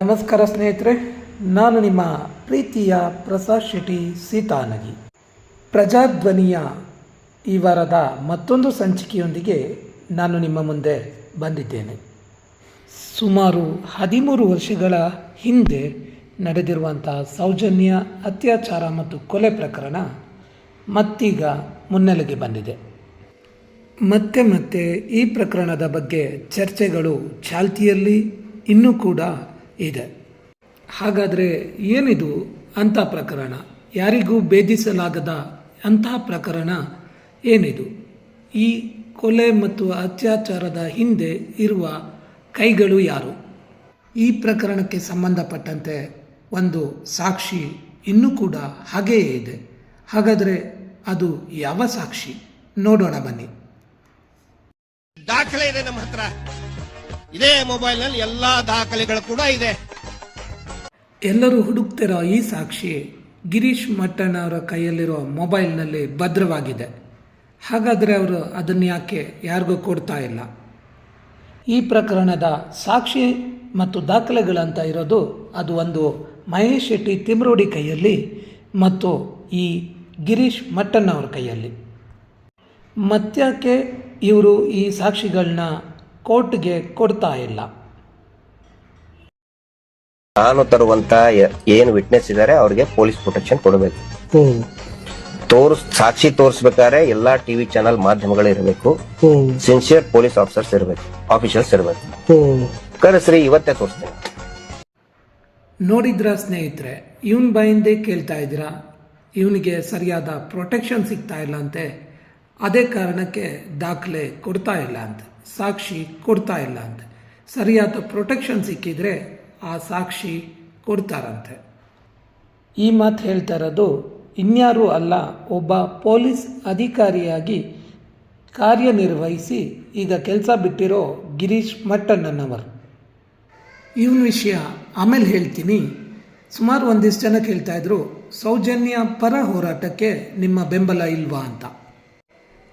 ನಮಸ್ಕಾರ ಸ್ನೇಹಿತರೆ, ನಾನು ನಿಮ್ಮ ಪ್ರೀತಿಯ ಪ್ರಸಾದ್ ಶೆಟ್ಟಿ ಸೀತಾನಗಿ. ಪ್ರಜಾಧ್ವನಿಯ ಈ ವಾರದ ಮತ್ತೊಂದು ಸಂಚಿಕೆಯೊಂದಿಗೆ ನಾನು ನಿಮ್ಮ ಮುಂದೆ ಬಂದಿದ್ದೇನೆ. ಸುಮಾರು ಹದಿಮೂರು ವರ್ಷಗಳ ಹಿಂದೆ ನಡೆದಿರುವಂತಹ ಸೌಜನ್ಯ, ಅತ್ಯಾಚಾರ ಮತ್ತು ಕೊಲೆ ಪ್ರಕರಣ ಮತ್ತೀಗ ಮುನ್ನೆಲೆಗೆ ಬಂದಿದೆ. ಮತ್ತೆ ಮತ್ತೆ ಈ ಪ್ರಕರಣದ ಬಗ್ಗೆ ಚರ್ಚೆಗಳು ಚಾಲ್ತಿಯಲ್ಲಿ, ಇನ್ನೂ ಕೂಡ ಇದೆ. ಹಾಗಾದರೆ ಏನಿದು ಅಂಥ ಪ್ರಕರಣ? ಯಾರಿಗೂ ಭೇದಿಸಲಾಗದ ಅಂತಹ ಪ್ರಕರಣ ಏನಿದು? ಈ ಕೊಲೆ ಮತ್ತು ಅತ್ಯಾಚಾರದ ಹಿಂದೆ ಇರುವ ಕೈಗಳು ಯಾರು? ಈ ಪ್ರಕರಣಕ್ಕೆ ಸಂಬಂಧಪಟ್ಟಂತೆ ಒಂದು ಸಾಕ್ಷಿ ಇನ್ನೂ ಕೂಡ ಹಾಗೆಯೇ ಇದೆ. ಹಾಗಾದರೆ ಅದು ಯಾವ ಸಾಕ್ಷಿ? ನೋಡೋಣ ಬನ್ನಿ. ದಾಖಲೆ ಇದೆ ನಮ್ಮ ಹತ್ರ. ಇದೇ ಮೊಬೈಲ್ನಲ್ಲಿ ಎಲ್ಲಾ ದಾಖಲೆಗಳು ಕೂಡ ಇದೆ. ಎಲ್ಲರೂ ಹುಡುಕ್ತಿರೋ ಈ ಸಾಕ್ಷಿ ಗಿರೀಶ್ ಮಟ್ಟಣ್ಣ ಅವರ ಕೈಯಲ್ಲಿರೋ ಮೊಬೈಲ್ನಲ್ಲಿ ಭದ್ರವಾಗಿದೆ. ಹಾಗಾದರೆ ಅವರು ಅದನ್ನು ಯಾಕೆ ಯಾರಿಗೂ ಕೊಡ್ತಾ ಇಲ್ಲ? ಈ ಪ್ರಕರಣದ ಸಾಕ್ಷಿ ಮತ್ತು ದಾಖಲೆಗಳಂತ ಇರೋದು ಅದು ಒಂದು ಮಹೇಶ್ ಶೆಟ್ಟಿ ತಿಮ್ರೋಡಿ ಕೈಯಲ್ಲಿ ಮತ್ತು ಈ ಗಿರೀಶ್ ಮಟ್ಟಣ್ಣ ಅವ್ರ ಕೈಯಲ್ಲಿ. ಮತ್ತ್ಯಾಕೆ ಇವರು ಈ ಸಾಕ್ಷಿಗಳನ್ನ ಕೋರ್ಟ್ಗೆ ಕೊಡ್ತಾ ಇಲ್ಲ. ನಾನು ತರುವಂತ ಏನು ವಿಟ್ನೆಸ್ ಇದಾರೆ ಅವ್ರಿಗೆ ಪೊಲೀಸ್ ಪ್ರೊಟೆಕ್ಷನ್ ಕೊಡಬೇಕು. ತೋರ್ಸ್ ಸಾಕ್ಷಿ ತೋರಿಸ್ಬೇಕಾದ್ರೆ ಎಲ್ಲಾ ಟಿವಿ ಚಾನಲ್ ಮಾಧ್ಯಮಗಳು ಇರಬೇಕು. ಸಿನ್ಸಿಯರ್ ಪೊಲೀಸ್ ಆಫೀಸರ್ಸ್ ಇರಬೇಕು ಆಫೀಸರ್ಸ್ ಇರಬೇಕು. ಕರೆಸ್ರಿ ಇವತ್ತೇ ತೋರಿಸ್ತೇನೆ ನೋಡಿದ್ರ ಸ್ನೇಹಿತರೆ ಇವನ್ ಬಾಯಿಂದೇ ಕೇಳ್ತಾ ಇದ್ದೀರಾ? ಇವನಿಗೆ ಸರಿಯಾದ ಪ್ರೊಟೆಕ್ಷನ್ ಸಿಗ್ತಾ ಇಲ್ಲ ಅಂತೆ. ಅದೇ ಕಾರಣಕ್ಕೆ ದಾಖಲೆ ಕೊಡ್ತಾ ಇಲ್ಲ ಅಂತ. ಸಾಕ್ಷಿ ಕೊಡ್ತಾ ಇಲ್ಲ ಅಂತ. ಸರಿಯಾದ ಪ್ರೊಟೆಕ್ಷನ್ ಸಿಕ್ಕಿದ್ರೆ ಆ ಸಾಕ್ಷಿ ಕೊಡ್ತಾರಂತೆ. ಈ ಮಾತು ಹೇಳ್ತಾ ಇರೋದು ಇನ್ಯಾರೂ ಅಲ್ಲ, ಒಬ್ಬ ಪೊಲೀಸ್ ಅಧಿಕಾರಿಯಾಗಿ ಕಾರ್ಯನಿರ್ವಹಿಸಿ ಈಗ ಕೆಲಸ ಬಿಟ್ಟಿರೋ ಗಿರೀಶ್ ಮಟ್ಟಣ್ಣನವರು. ಇವನ ವಿಷಯ ಆಮೇಲೆ ಹೇಳ್ತೀನಿ. ಸುಮಾರು ಒಂದಿಷ್ಟು ಜನ ಹೇಳ್ತಾ ಇದ್ರು, ಸೌಜನ್ಯ ಪರ ಹೋರಾಟಕ್ಕೆ ನಿಮ್ಮ ಬೆಂಬಲ ಇಲ್ವಾ ಅಂತ.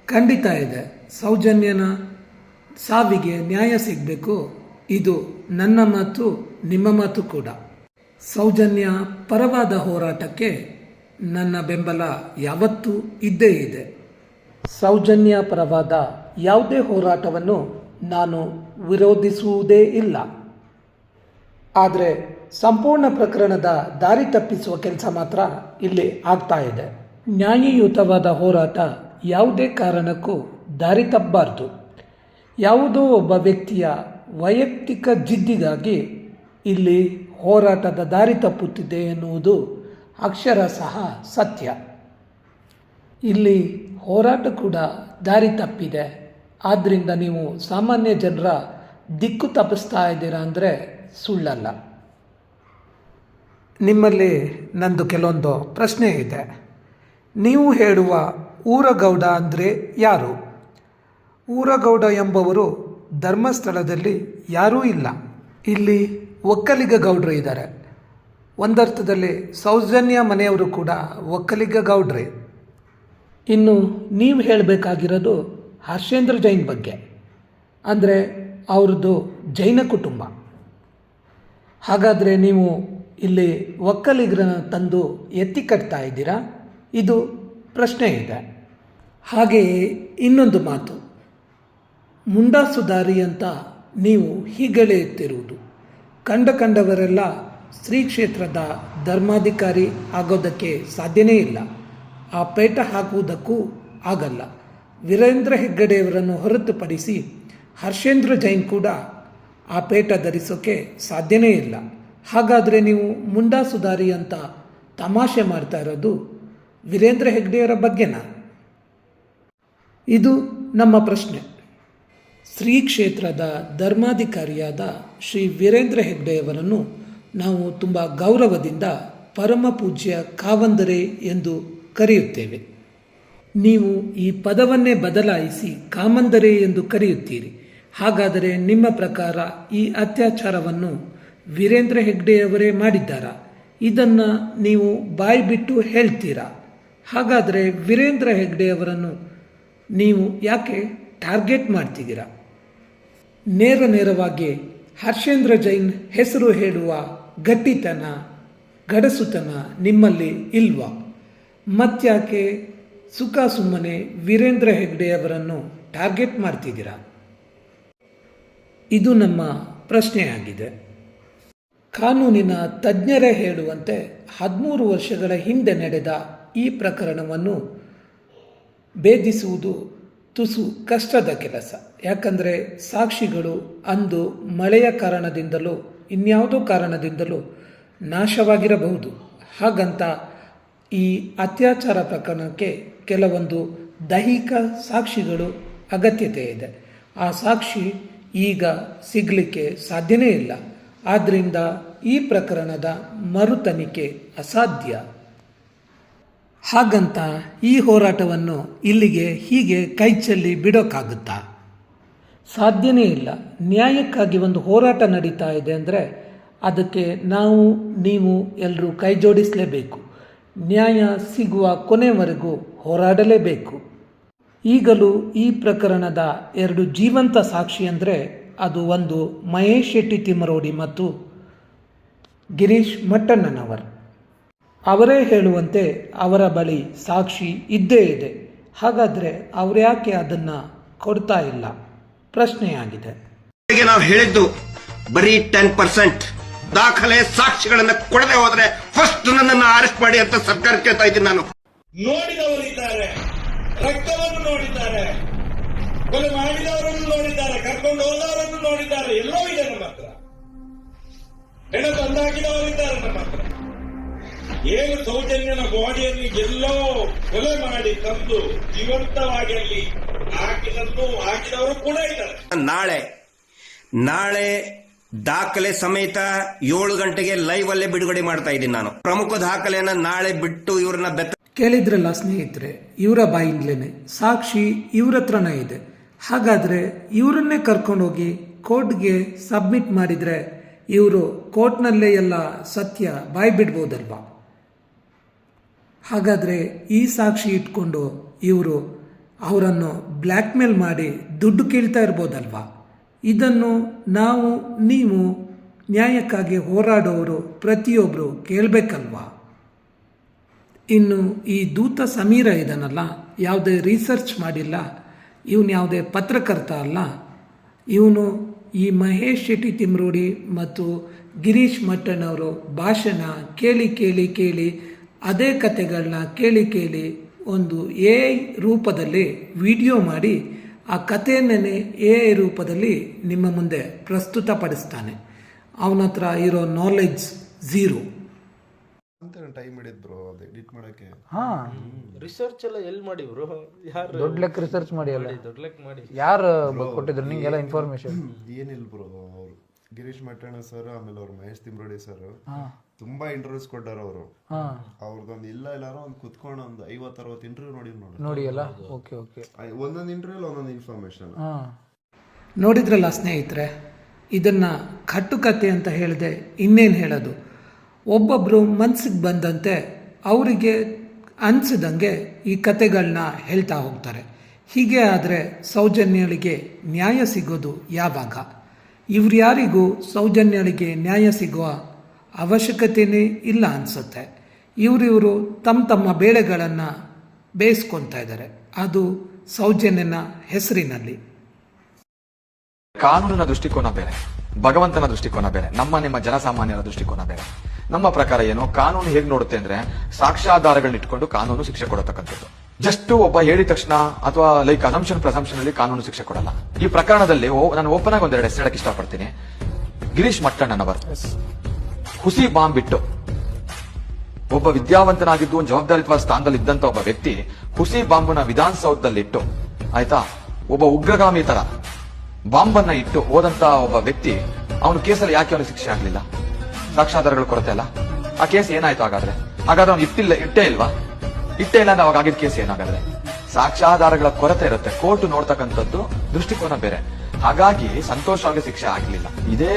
ಖಂಡಿತ ಇದೆ, ಸೌಜನ್ಯನ ಸಾವಿಗೆ ನ್ಯಾಯ ಸಿಗಬೇಕು. ಇದು ನನ್ನ ಮಾತು, ನಿಮ್ಮ ಮಾತು ಕೂಡ. ಸೌಜನ್ಯ ಪರವಾದ ಹೋರಾಟಕ್ಕೆ ನನ್ನ ಬೆಂಬಲ ಯಾವತ್ತೂ ಇದ್ದೇ ಇದೆ. ಸೌಜನ್ಯ ಪರವಾದ ಯಾವುದೇ ಹೋರಾಟವನ್ನು ನಾನು ವಿರೋಧಿಸುವುದೇ ಇಲ್ಲ. ಆದರೆ ಸಂಪೂರ್ಣ ಪ್ರಕರಣದ ದಾರಿ ತಪ್ಪಿಸುವ ಕೆಲಸ ಮಾತ್ರ ಇಲ್ಲಿ ಆಗ್ತಾ ಇದೆ. ನ್ಯಾಯಯುತವಾದ ಹೋರಾಟ ಯಾವುದೇ ಕಾರಣಕ್ಕೂ ದಾರಿ ತಪ್ಪಬಾರ್ದು. ಯಾವುದೋ ಒಬ್ಬ ವ್ಯಕ್ತಿಯ ವೈಯಕ್ತಿಕ ಜಿದ್ದಿಗಾಗಿ ಇಲ್ಲಿ ಹೋರಾಟದ ದಾರಿ ತಪ್ಪುತ್ತಿದೆ ಎನ್ನುವುದು ಅಕ್ಷರ ಸಹ ಸತ್ಯ. ಇಲ್ಲಿ ಹೋರಾಟ ಕೂಡ ದಾರಿ ತಪ್ಪಿದೆ. ಆದ್ದರಿಂದ ನೀವು ಸಾಮಾನ್ಯ ಜನರ ದಿಕ್ಕು ತಪ್ಪಿಸ್ತಾ ಇದ್ದೀರಾ ಅಂದರೆ ಸುಳ್ಳಲ್ಲ. ನಿಮ್ಮಲ್ಲಿ ನಂದು ಕೆಲವೊಂದು ಪ್ರಶ್ನೆ ಇದೆ. ನೀವು ಹೇಳುವ ಊರಗೌಡ ಅಂದರೆ ಯಾರು? ಊರಗೌಡ ಎಂಬವರು ಧರ್ಮಸ್ಥಳದಲ್ಲಿ ಯಾರೂ ಇಲ್ಲ. ಇಲ್ಲಿ ಒಕ್ಕಲಿಗ ಗೌಡ್ರು ಇದ್ದಾರೆ. ಒಂದರ್ಥದಲ್ಲಿ ಸೌಜನ್ಯ ಮನೆಯವರು ಕೂಡ ಒಕ್ಕಲಿಗ ಗೌಡ್ರೆ ಇನ್ನು ನೀವು ಹೇಳಬೇಕಾಗಿರೋದು ಹರ್ಷೇಂದ್ರ ಜೈನ್ ಬಗ್ಗೆ. ಅಂದರೆ ಅವ್ರದ್ದು ಜೈನ ಕುಟುಂಬ. ಹಾಗಾದರೆ ನೀವು ಇಲ್ಲಿ ಒಕ್ಕಲಿಗರನ್ನ ತಂದು ಎತ್ತಿ ಕಟ್ತಾ ಇದ್ದೀರಾ? ಇದು ಪ್ರಶ್ನೆ ಇದೆ. ಹಾಗೆಯೇ ಇನ್ನೊಂದು ಮಾತು. ಮುಂಡಾಸುದಾರಿ ಅಂತ ನೀವು ಹೀಗೆಳೆಯುತ್ತಿರುವುದು ಕಂಡ ಕಂಡವರೆಲ್ಲ ಶ್ರೀ ಕ್ಷೇತ್ರದ ಧರ್ಮಾಧಿಕಾರಿ ಆಗೋದಕ್ಕೆ ಸಾಧ್ಯನೇ ಇಲ್ಲ. ಆ ಪೇಟ ಹಾಕುವುದಕ್ಕೂ ಆಗಲ್ಲ. ವೀರೇಂದ್ರ ಹೆಗ್ಗಡೆಯವರನ್ನು ಹೊರತುಪಡಿಸಿ ಹರ್ಷೇಂದ್ರ ಜೈನ್ ಕೂಡ ಆ ಪೇಟ ಧರಿಸೋಕೆ ಸಾಧ್ಯನೇ ಇಲ್ಲ. ಹಾಗಾದರೆ ನೀವು ಮುಂಡಾ ಸುಧಾರಿ ಅಂತ ತಮಾಷೆ ಮಾಡ್ತಾ ಇರೋದು ವೀರೇಂದ್ರ ಹೆಗ್ಡೆಯವರ ಬಗ್ಗೆನಾ? ಇದು ನಮ್ಮ ಪ್ರಶ್ನೆ. ಶ್ರೀ ಕ್ಷೇತ್ರದ ಧರ್ಮಾಧಿಕಾರಿಯಾದ ಶ್ರೀ ವೀರೇಂದ್ರ ಹೆಗ್ಡೆಯವರನ್ನು ನಾವು ತುಂಬ ಗೌರವದಿಂದ ಪರಮ ಪೂಜ್ಯ ಕಾವಂದರೆ ಎಂದು ಕರೆಯುತ್ತೇವೆ. ನೀವು ಈ ಪದವನ್ನೇ ಬದಲಾಯಿಸಿ ಕಾಮಂದರೆ ಎಂದು ಕರೆಯುತ್ತೀರಿ. ಹಾಗಾದರೆ ನಿಮ್ಮ ಪ್ರಕಾರ ಈ ಅತ್ಯಾಚಾರವನ್ನು ವೀರೇಂದ್ರ ಹೆಗ್ಡೆಯವರೇ ಮಾಡಿದ್ದಾರಾ? ಇದನ್ನು ನೀವು ಬಾಯಿ ಬಿಟ್ಟು ಹೇಳ್ತೀರಾ? ಹಾಗಾದರೆ ವೀರೇಂದ್ರ ಹೆಗ್ಡೆಯವರನ್ನು ನೀವು ಯಾಕೆ ಟಾರ್ಗೆಟ್ ಮಾಡ್ತಿದ್ದೀರಾ? ನೇರ ನೇರವಾಗಿ ಹರ್ಷೇಂದ್ರ ಜೈನ್ ಹೆಸರು ಹೇಳುವ ಗಟ್ಟಿತನ, ಗಡಸುತನ ನಿಮ್ಮಲ್ಲಿ ಇಲ್ವಾ? ಮತ್ತ್ಯಾಕೆ ಸುಖ ಸುಮ್ಮನೆ ವೀರೇಂದ್ರ ಹೆಗ್ಡೆಯವರನ್ನು ಟಾರ್ಗೆಟ್ ಮಾಡ್ತಿದ್ದೀರಾ? ಇದು ನಮ್ಮ ಪ್ರಶ್ನೆಯಾಗಿದೆ. ಕಾನೂನಿನ ತಜ್ಞರೇ ಹೇಳುವಂತೆ ಹದಿಮೂರು ವರ್ಷಗಳ ಹಿಂದೆ ನಡೆದ ಈ ಪ್ರಕರಣವನ್ನು ಭೇದಿಸುವುದು ತುಸು ಕಷ್ಟದ ಕೆಲಸ. ಯಾಕಂದರೆ ಸಾಕ್ಷಿಗಳು ಅಂದು ಮಳೆಯ ಕಾರಣದಿಂದಲೂ, ಇನ್ಯಾವುದೋ ಕಾರಣದಿಂದಲೂ ನಾಶವಾಗಿರಬಹುದು. ಹಾಗಂತ ಈ ಅತ್ಯಾಚಾರ ಪ್ರಕರಣಕ್ಕೆ ಕೆಲವೊಂದು ದೈಹಿಕ ಸಾಕ್ಷಿಗಳು ಅಗತ್ಯತೆ ಇದೆ. ಆ ಸಾಕ್ಷಿ ಈಗ ಸಿಗಲಿಕ್ಕೆ ಸಾಧ್ಯನೇ ಇಲ್ಲ. ಆದ್ದರಿಂದ ಈ ಪ್ರಕರಣದ ಮರುತನಿಕೆ ಅಸಾಧ್ಯ. ಹಾಗಂತ ಈ ಹೋರಾಟವನ್ನು ಇಲ್ಲಿಗೆ ಹೀಗೆ ಕೈಚೆಲ್ಲಿ ಬಿಡೋಕ್ಕಾಗುತ್ತಾ ಸಾಧ್ಯನೇ ಇಲ್ಲ. ನ್ಯಾಯಕ್ಕಾಗಿ ಒಂದು ಹೋರಾಟ ನಡೀತಾ ಇದೆ ಅಂದರೆ ಅದಕ್ಕೆ ನಾವು, ನೀವು ಎಲ್ಲರೂ ಕೈ ಜೋಡಿಸಲೇಬೇಕು ನ್ಯಾಯ ಸಿಗುವ ಕೊನೆವರೆಗೂ ಹೋರಾಡಲೇಬೇಕು. ಈಗಲೂ ಈ ಪ್ರಕರಣದ ಎರಡು ಜೀವಂತ ಸಾಕ್ಷಿ ಅಂದರೆ ಅದು ಒಂದು ಮಹೇಶ್ ಶೆಟ್ಟಿ ತಿಮ್ಮರೋಡಿ ಮತ್ತು ಗಿರೀಶ್ ಮಟ್ಟಣ್ಣನವರ್. ಅವರೇ ಹೇಳುವಂತೆ ಅವರ ಬಳಿ ಸಾಕ್ಷಿ ಇದ್ದೇ ಇದೆ. ಹಾಗಾದರೆ ಅವರ್ಯಾಕೆ ಅದನ್ನು ಕೊಡ್ತಾ ಇಲ್ಲ? ಪ್ರಶ್ನೆಯಾಗಿದೆ. ನಾವು ಹೇಳಿದ್ದು ಬರೀ ಟೆನ್ ಪರ್ಸೆಂಟ್ ದಾಖಲೆ ಸಾಕ್ಷಿಗಳನ್ನ ಕೊಡದೆ ಹೋದರೆ ಫಸ್ಟ್ ನನ್ನನ್ನು ಅರೆಸ್ಟ್ ಮಾಡಿ ಅಂತ ಸರ್ಕಾರ ಕೇಳ್ತಾ ಇದ್ದೀನಿ ನಾನು. ನೋಡಿದವರಿದ್ದಾರೆ. ರಕ್ತವನ್ನು ನೋಡಿದ್ದಾರೆ. ಕೊಲೆ ಮಾಡಿದವರನ್ನು ನೋಡಿದ್ದಾರೆ. ಕರ್ಕೊಂಡು ಹೋದವರನ್ನು ನೋಡಿದ್ದಾರೆ. ಎಲ್ಲೋ ಇದೆ ನಮ್ಮ ಹತ್ರ. ಹೆಣ ತಂದಾಕಿದವರಿದ್ದಾರೆ ನಮ್ಮ ಹತ್ರ ಏನು ಸೌಜನ್ಯನ ಬಾಡಿಯಲ್ಲಿ ಎಲ್ಲೋ ಕೊಲೆ ಮಾಡಿ ತಂದು ಜೀವಂತವಾಗಿ ಅಲ್ಲಿ ಹಾಕಿದನ್ನು ಹಾಕಿದವರು ಕೂಡ ಇದ್ದಾರೆ. ನಾಳೆ ನಾಳೆ ದಾಖಲೆ ಸಮೇತ ಏಳು ಗಂಟೆಗೆ ಲೈವ್ ಅಲ್ಲೇ ಬಿಡುಗಡೆ ಮಾಡ್ತಾ ಇದ್ದೀನಿ ನಾನು. ಪ್ರಮುಖ ದಾಖಲೆಯನ್ನ ನಾಳೆ ಬಿಟ್ಟು ಇವ್ರನ್ನ ಬೆತ್ತ ಕೇಳಿದ್ರಲ್ಲ ಸ್ನೇಹಿತರೆ ಇವರ ಬಾಯಿಂದಲೇ ಸಾಕ್ಷಿ ಇವ್ರ ಹತ್ರನೇ ಇದೆ. ಹಾಗಾದರೆ ಇವರನ್ನೇ ಕರ್ಕೊಂಡೋಗಿ ಕೋರ್ಟ್ಗೆ ಸಬ್ಮಿಟ್ ಮಾಡಿದರೆ ಇವರು ಕೋರ್ಟ್ನಲ್ಲೇ ಎಲ್ಲ ಸತ್ಯ ಬಾಯಿ ಬಿಡ್ಬೋದಲ್ವಾ ಹಾಗಾದರೆ ಈ ಸಾಕ್ಷಿ ಇಟ್ಕೊಂಡು ಇವರು ಅವರನ್ನು ಬ್ಲ್ಯಾಕ್ಮೇಲ್ ಮಾಡಿ ದುಡ್ಡು ಕೇಳ್ತಾ ಇರ್ಬೋದಲ್ವಾ? ಇದನ್ನು ನಾವು, ನೀವು ನ್ಯಾಯಕ್ಕಾಗಿ ಹೋರಾಡೋರು ಪ್ರತಿಯೊಬ್ಬರು ಕೇಳಬೇಕಲ್ವಾ? ಇನ್ನು ಈ ದೂತ ಸಮೀರ ಇದನ್ನಲ್ಲ, ಯಾವುದೇ ರಿಸರ್ಚ್ ಮಾಡಿಲ್ಲ, ಇವನು ಯಾವುದೇ ಪತ್ರಕರ್ತ ಅಲ್ಲ, ಇವನು ಈ ಮಹೇಶ್ ಶೆಟ್ಟಿ ತಿಮ್ರೋಡಿ ಮತ್ತು ಗಿರೀಶ್ ಮಟ್ಟನ್ ಅವರು ಭಾಷಣ ಕೇಳಿ ಕೇಳಿ ಕೇಳಿ ಅದೇ ಕತೆಗಳನ್ನ ಕೇಳಿ ಕೇಳಿ ಒಂದು ಎ ಐ ರೂಪದಲ್ಲಿ ವಿಡಿಯೋ ಮಾಡಿ ಆ ಕಥೆಯನ್ನೇ ಎ ಐ ರೂಪದಲ್ಲಿ ನಿಮ್ಮ ಮುಂದೆ ಪ್ರಸ್ತುತಪಡಿಸ್ತಾನೆ. ಅವನ ಹತ್ರ ಇರೋ ನಾಲೆಡ್ಜ್ ಝೀರೋ ಅಂತ ಟೈಮ್ ಹಿಡಿದ್ರು ಬ್ರೋ ಅದು ಎಡಿಟ್ ಮಾಡಕ್ಕೆ. ರಿಸರ್ಚ್ ಎಲ್ಲ ಎಲ್ಲಿ ಮಾಡಿ ಬ್ರೋ ಯಾರು ದೊಡ್ಡ ಲೆಕ್ಕ ರಿಸರ್ಚ್ ಮಾಡಿ ಅಲ್ಲ? ದೊಡ್ಡ ಲೆಕ್ಕ ಮಾಡಿ. ಯಾರು ಕೊಟ್ಟಿದ್ರು ನಿಂಗೆಲ್ಲ ಇನ್ಫಾರ್ಮೇಶನ್ ಏನಿಲ್ಲ ಬ್ರೋ ಅವ್ರು. ಗಿರೀಶ್ ಮಟ್ಟಣ್ಣ ಸರ್ ಆಮೇಲೆ ಅವ್ರ ಮಹೇಶ್ ತಿಮ್ರೋಡಿ ಸರ್ ತುಂಬಾ ಇಂಟರ್ವ್ಯೂಸ್ ಕೊಟ್ಟಾರ ಅವರು. ಅವ್ರದ್ದೊಂದು ಇಲ್ಲ ಎಲ್ಲಾರು ಒಂದು ಕುತ್ಕೊಂಡು ಒಂದು ಐವತ್ ಅರವತ್ತು ಇಂಟರ್ವ್ಯೂ ನೋಡಿ. ನೋಡಿ ನೋಡಿ ಅಲ್ಲ ಓಕೆ ಓಕೆ ಒಂದೊಂದು ಇಂಟರ್ವ್ಯೂ ಒಂದೊಂದು ಇನ್ಫಾರ್ಮೇಶನ್ ಹಾ. ನೋಡಿದ್ರಲ್ಲ ಸ್ನೇಹಿತರೆ ಇದನ್ನು ಕಟ್ಟುಕತೆ ಅಂತ ಹೇಳಿದೆ ಇನ್ನೇನು ಹೇಳೋದು? ಒಬ್ಬೊಬ್ಬರು ಮನ್ಸಿಗೆ ಬಂದಂತೆ ಅವರಿಗೆ ಅನಿಸಿದಂಗೆ ಈ ಕತೆಗಳನ್ನ ಹೇಳ್ತಾ ಹೋಗ್ತಾರೆ. ಹೀಗೆ ಆದರೆ ಸೌಜನ್ಯಗಳಿಗೆ ನ್ಯಾಯ ಸಿಗೋದು ಯಾವಾಗ? ಇವ್ರು ಯಾರಿಗೂ ಸೌಜನ್ಯಳಿಗೆ ನ್ಯಾಯ ಸಿಗುವ ಅವಶ್ಯಕತೆಯೇ ಇಲ್ಲ ಅನಿಸುತ್ತೆ. ಇವರಿವರು ತಮ್ಮ ತಮ್ಮ ಬೇಳೆಗಳನ್ನು ಬೇಯಿಸ್ಕೊತಾ ಇದ್ದಾರೆ ಅದು ಸೌಜನ್ಯನ ಹೆಸರಿನಲ್ಲಿ. ಕಾನೂನಿನ ದೃಷ್ಟಿಕೋನ ಬೇರೆ, ಭಗವಂತನ ದೃಷ್ಟಿಕೋನ ಬೇರೆ, ನಮ್ಮ ನಿಮ್ಮ ಜನಸಾಮಾನ್ಯರ ದೃಷ್ಟಿಕೋನ ಬೇರೆ. ನಮ್ಮ ಪ್ರಕಾರ ಏನು, ಕಾನೂನು ಹೇಗೆ ನೋಡುತ್ತೆ ಅಂದ್ರೆ ಸಾಕ್ಷ್ಯಾಧಾರಗಳನ್ನ ಇಟ್ಕೊಂಡು ಕಾನೂನು ಶಿಕ್ಷೆ ಕೊಡತಕ್ಕಂಥದ್ದು. ಜಸ್ಟ್ ಒಬ್ಬ ಹೇಳಿದ ತಕ್ಷಣ ಅಥವಾ ಲೈಕ್ ಅಸಂಪ್ಷನ್ ಪ್ರಸಂಪ್ಷನ್ ಅಲ್ಲಿ ಕಾನೂನು ಶಿಕ್ಷೆ ಕೊಡಲ್ಲ. ಈ ಪ್ರಕರಣದಲ್ಲಿ ಓ- ನಾನು ಓಪನ್ ಆಗಿ ಒಂದೆರಡು ಹೆಸರು ಹೇಳಕ್ ಇಷ್ಟಪಡ್ತೀನಿ. ಗಿರೀಶ್ ಮಟ್ಟಣ್ಣನವರ್. ಹುಸಿ ಬಾಂಬ್ ಬಿಟ್ಟು ಒಬ್ಬ ವಿದ್ಯಾವಂತನಾಗಿದ್ದು ಒಂದು ಜವಾಬ್ದಾರಿತ್ವ ಸ್ಥಾನದಲ್ಲಿ ಇದ್ದಂತ ಒಬ್ಬ ವ್ಯಕ್ತಿ ಹುಸಿ ಬಾಂಬನ್ನ ವಿಧಾನಸೌಧದಲ್ಲಿಟ್ಟು ಆಯ್ತಾ? ಒಬ್ಬ ಉಗ್ರಗಾಮಿ ತರ ಬಾಂಬನ್ನ ಇಟ್ಟು ಹೋದಂತ ಒಬ್ಬ ವ್ಯಕ್ತಿ ಅವನು ಕೇಸಲ್ಲಿ ಯಾಕೆ ಅವನಿಗೆ ಶಿಕ್ಷೆ ಆಗ್ಲಿಲ್ಲ? ಸಾಕ್ಷಾಧಾರಗಳು ಕೊರತೆ ಅಲ್ಲ? ಆ ಕೇಸ್ ಏನಾಯ್ತು ಹಾಗಾದ್ರೆ? ಹಾಗಾದ್ರೆ ಅವ್ನು ಇಟ್ಟಿಲ್ಲ ಇಟ್ಟೇ ಇಲ್ವಾ? ಇಟ್ಟೇ ಇಲ್ಲ ಅವಾಗ ಆಗಿದ ಕೇಸ್ ಏನಾಗಾದ್ರೆ ಸಾಕ್ಷ್ಯಾಧಾರಗಳ ಕೊರತೆ ಇರುತ್ತೆ. ಕೋರ್ಟ್ ನೋಡ್ತಕ್ಕಂಥದ್ದು ದೃಷ್ಟಿಕೋನ ಬೇರೆ. ಹಾಗಾಗಿ ಸಂತೋಷ್ ಅವ್ರಿಗೆ ಶಿಕ್ಷೆ ಆಗ್ಲಿಲ್ಲ. ಇದೇ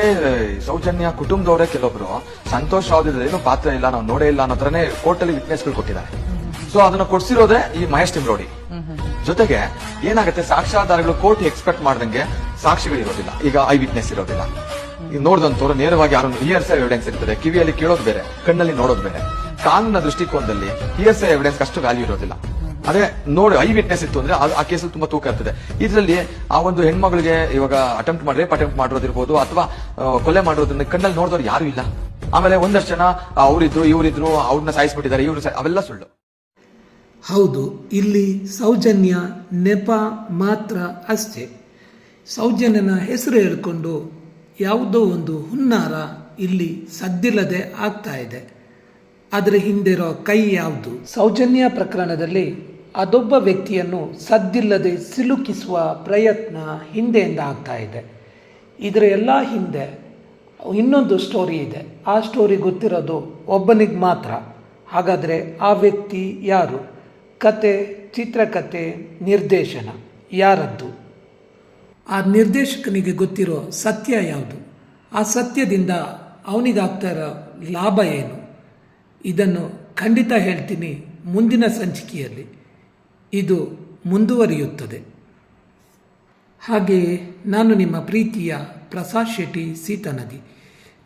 ಸೌಜನ್ಯ ಕುಟುಂಬದವರೇ ಕೆಲವೊಬ್ರು ಸಂತೋಷ್ ಏನು ಪಾತ್ರ ಇಲ್ಲ, ನಾವು ನೋಡೇ ಇಲ್ಲ ಅನ್ನೋ ತರನೇ ಕೋರ್ಟ್ ಅಲ್ಲಿ ವಿಟ್ನೆಸ್ಗಳು ಕೊಟ್ಟಿದ್ದಾರೆ. ಸೊ ಅದನ್ನ ಕೊಡ್ಸಿರೋದೇ ಈ ಮಹೇಶ್ ತಿಮ್ರೋಡಿ. ಜೊತೆಗೆ ಏನಾಗುತ್ತೆ? ಸಾಕ್ಷ್ಯಾಧಾರಗಳು ಕೋರ್ಟ್ ಎಕ್ಸ್ಪೆಕ್ಟ್ ಮಾಡ್ದಂಗೆ ಸಾಕ್ಷಿಗಳು ಇರೋದಿಲ್ಲ. ಈಗ ಐ ವಿಟ್ನೆಸ್ ಇರೋದಿಲ್ಲ. ನೋಡಿದಂತವ್ರು ನೇರವಾಗಿ ಯಾರು ಇಯರ್ಸ್ ಎವಿಡೆನ್ಸ್ ಇರ್ತದೆ. ಕಿವಿಯಲ್ಲಿ ಕೇಳೋದು ಬೇರೆ, ಕಣ್ಣಲ್ಲಿ ನೋಡೋದು ಬೇರೆ. ಕಾನೂನಿನ ದೃಷ್ಟಿಕೋನದಲ್ಲಿ ಹಿಯರ್ಸ್ ಎವಿಡೆನ್ಸ್ ಅಷ್ಟು ವ್ಯಾಲ್ಯೂ ಇರೋದಿಲ್ಲ. ಅದೇ ನೋಡಿ ಐ ವಿಟ್ನೆಸ್ ಇತ್ತು ಅಂದ್ರೆ ಅದು ಆ ಕೇಸಲ್ಲಿ ತುಂಬಾ ತೂಕ ಇರ್ತದೆ. ಇದರಲ್ಲಿ ಆ ಒಂದು ಹೆಣ್ಮಗಳಿಗೆ ಇವಾಗ ಅಟೆಂಪ್ಟ್ ಮಾಡಿ ರೇಪ್ ಅಟೆಂಪ್ಟ್ ಮಾಡಿರೋದಿರ್ಬೋದು, ಅಥವಾ ಕೊಲೆ ಮಾಡೋದ್ರಿಂದ ಕಣ್ಣಲ್ಲಿ ನೋಡಿದವ್ರು ಯಾರು ಇಲ್ಲ. ಆಮೇಲೆ ಒಂದಷ್ಟು ಜನ ಅವರಿದ್ರು, ಇವರಿದ್ರು, ಅವ್ರನ್ನ ಸಾಯಿಸ್ಬಿಟ್ಟಿದ್ದಾರೆ, ಇವರು ಅವೆಲ್ಲ ಸುಳ್ಳು. ಹೌದು, ಇಲ್ಲಿ ಸೌಜನ್ಯ ನೆಪ ಮಾತ್ರ ಅಷ್ಟೇ. ಸೌಜನ್ಯನ ಹೆಸರು ಹೇಳಿಕೊಂಡು ಯಾವುದೋ ಒಂದು ಹುನ್ನಾರ ಇಲ್ಲಿ ಸದ್ದಿಲ್ಲದೆ ಆಗ್ತಾ ಇದೆ. ಅದರ ಹಿಂದಿರೋ ಕೈ ಯಾವುದು? ಸೌಜನ್ಯ ಪ್ರಕರಣದಲ್ಲಿ ಅದೊಬ್ಬ ವ್ಯಕ್ತಿಯನ್ನು ಸದ್ದಿಲ್ಲದೆ ಸಿಲುಕಿಸುವ ಪ್ರಯತ್ನ ಹಿಂದೆಯಿಂದ ಆಗ್ತಾ ಇದೆ. ಇದರ ಎಲ್ಲ ಹಿಂದೆ ಇನ್ನೊಂದು ಸ್ಟೋರಿ ಇದೆ. ಆ ಸ್ಟೋರಿ ಗೊತ್ತಿರೋದು ಒಬ್ಬನಿಗೆ ಮಾತ್ರ. ಹಾಗಾದರೆ ಆ ವ್ಯಕ್ತಿ ಯಾರು? ಕತೆ ಚಿತ್ರಕತೆ ನಿರ್ದೇಶನ. ಯಾರದ್ದು? ಆ ನಿರ್ದೇಶಕನಿಗೆ ಗೊತ್ತಿರೋ ಸತ್ಯ ಯಾವುದು? ಆ ಸತ್ಯದಿಂದ ಅವನಿಗಾಗ್ತಾ ಇರೋ ಲಾಭ ಏನು? ಇದನ್ನು ಖಂಡಿತ ಹೇಳ್ತೀನಿ ಮುಂದಿನ ಸಂಚಿಕೆಯಲ್ಲಿ. ಇದು ಮುಂದುವರಿಯುತ್ತದೆ. ಹಾಗೆಯೇ ನಾನು ನಿಮ್ಮ ಪ್ರೀತಿಯ ಪ್ರಸಾದ್ ಶೆಟ್ಟಿ ಸೀತಾನದಿ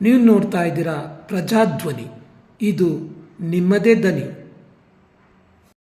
ನೀವು ನೋಡ್ತಾ ಇದ್ದೀರಾ ಪ್ರಜಾಧ್ವನಿ. ಇದು ನಿಮ್ಮದೇ ದನಿ